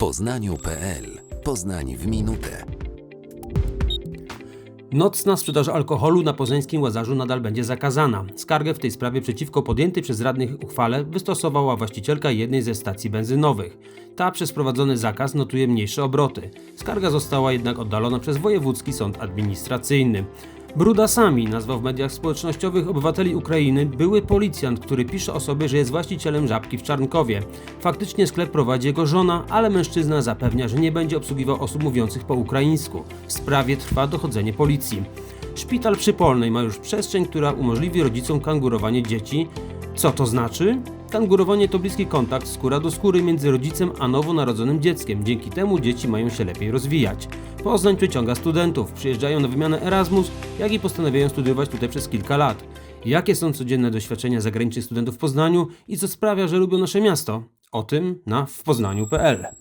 poznaniu.pl Poznań w minutę. Nocna sprzedaż alkoholu na poznańskim Łazarzu nadal będzie zakazana. Skargę w tej sprawie przeciwko podjętej przez radnych uchwale wystosowała właścicielka jednej ze stacji benzynowych. Ta przez wprowadzony zakaz notuje mniejsze obroty. Skarga została jednak oddalona przez Wojewódzki Sąd Administracyjny. Brudasami nazwał w mediach społecznościowych obywateli Ukrainy były policjant, który pisze o sobie, że jest właścicielem żabki w Czarnkowie. Faktycznie sklep prowadzi jego żona, ale mężczyzna zapewnia, że nie będzie obsługiwał osób mówiących po ukraińsku. W sprawie trwa dochodzenie policji. Szpital przy Polnej ma już przestrzeń, która umożliwi rodzicom kangurowanie dzieci. Co to znaczy? Kangurowanie to bliski kontakt skóra do skóry między rodzicem a nowonarodzonym dzieckiem. Dzięki temu dzieci mają się lepiej rozwijać. Poznań przyciąga studentów, przyjeżdżają na wymianę Erasmus, jak i postanawiają studiować tutaj przez kilka lat. Jakie są codzienne doświadczenia zagranicznych studentów w Poznaniu i co sprawia, że lubią nasze miasto? O tym na wpoznaniu.pl.